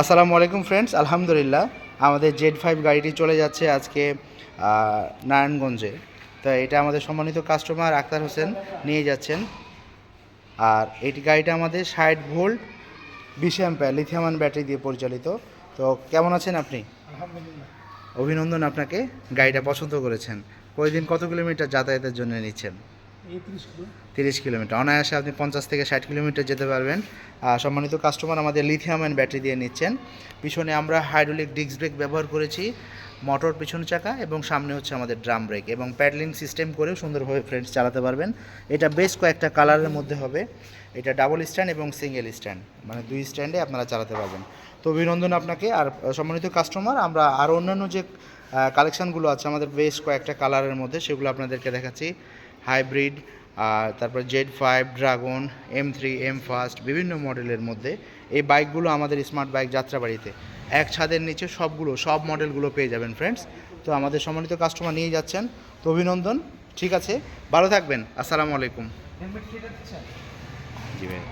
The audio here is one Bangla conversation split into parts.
আসসালামু আলাইকুম ফ্রেন্ডস আলহামদুলিল্লাহ। আমাদের জেড ফাইভ গাড়িটি চলে যাচ্ছে আজকে নারায়ণগঞ্জে। তো এটা আমাদের সম্মানিত কাস্টমার আক্তার হোসেন নিয়ে যাচ্ছেন। আর এটি গাড়িটা আমাদের ষাট ভোল্ট বিশ অ্যাম্পেয়ার লিথিয়ামান ব্যাটারি দিয়ে পরিচালিত। তো কেমন আছেন আপনি? অভিনন্দন আপনাকে গাড়িটা পছন্দ করেছেন। প্রতিদিন কত কিলোমিটার যাতায়াতের জন্য নিচ্ছেন? তিরিশ কিলোমিটার। অনায়াসে আপনি পঞ্চাশ থেকে ষাট কিলোমিটার যেতে পারবেন। আর সম্মানিত কাস্টমার আমাদের লিথিয়াম অ্যান্ড ব্যাটারি দিয়ে নিচ্ছেন। পিছনে আমরা হাইড্রোলিক ডিস্ক ব্রেক ব্যবহার করেছি মোটর পিছন চাকা এবং সামনে হচ্ছে আমাদের ড্রাম ব্রেক এবং প্যাডলিং সিস্টেম করেও সুন্দরভাবে ফ্রেন্ডস চালাতে পারবেন। এটা বেশ কয়েকটা কালারের মধ্যে হবে। এটা ডাবল স্ট্যান্ড এবং সিঙ্গেল স্ট্যান্ড মানে দুই স্ট্যান্ডে আপনারা চালাতে পারবেন। তো অভিনন্দন আপনাকে। আর সম্মানিত কাস্টমার আমরা আর অন্যান্য যে কালেকশানগুলো আছে, আমাদের বেশ কয়েকটা কালারের মধ্যে, সেগুলো আপনাদেরকে দেখাচ্ছি। হাইব্রিড আর তারপর Z five Dragon M three M fast বিভিন্ন মডেলের মধ্যে। এই বাইকগুলো আমাদের স্মার্ট বাইক যাত্রাবাড়িতে। এক ছাদের নিচে সবগুলো, সব মডেলগুলো পেয়ে যাবেন ফ্রেন্ডস তো আমাদের সম্মানিত কাস্টমার নিয়ে যাচ্ছেন। তো অভিনন্দন, ঠিক আছে? ভালো থাকবেন, আসসালামু আলাইকুম। জি ভাই।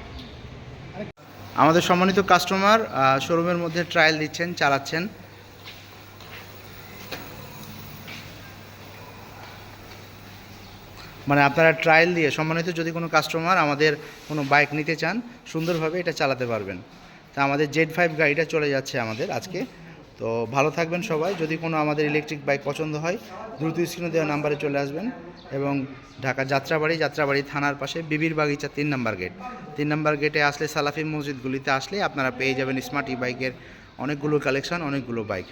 আমাদের সম্মানিত কাস্টমার শোরুমের মধ্যে ট্রায়াল দিচ্ছেন, চালাচ্ছেন। মানে আপনারা ট্রায়াল দিয়ে, সম্মানিত যদি কোনো কাস্টমার আমাদের কোনো বাইক নিতে চান, সুন্দরভাবে এটা চালাতে পারবেন। তা আমাদের জেড ফাইভ গাড়িটা চলে যাচ্ছে আমাদের আজকে। তো ভালো থাকবেন সবাই। যদি কোনো আমাদের ইলেকট্রিক বাইক পছন্দ হয়, দ্রুত স্ক্রিনে দেওয়া নাম্বারে চলে আসবেন এবং ঢাকা যাত্রাবাড়ি যাত্রাবাড়ি থানার পাশে বিবির বাগিচা তিন নাম্বার গেট তিন নাম্বার গেটে আসলে সালাফি মসজিদগুলিতে আসলে আপনারা পেয়ে যাবেন স্মার্ট ই বাইকের অনেকগুলো কালেকশন অনেকগুলো বাইক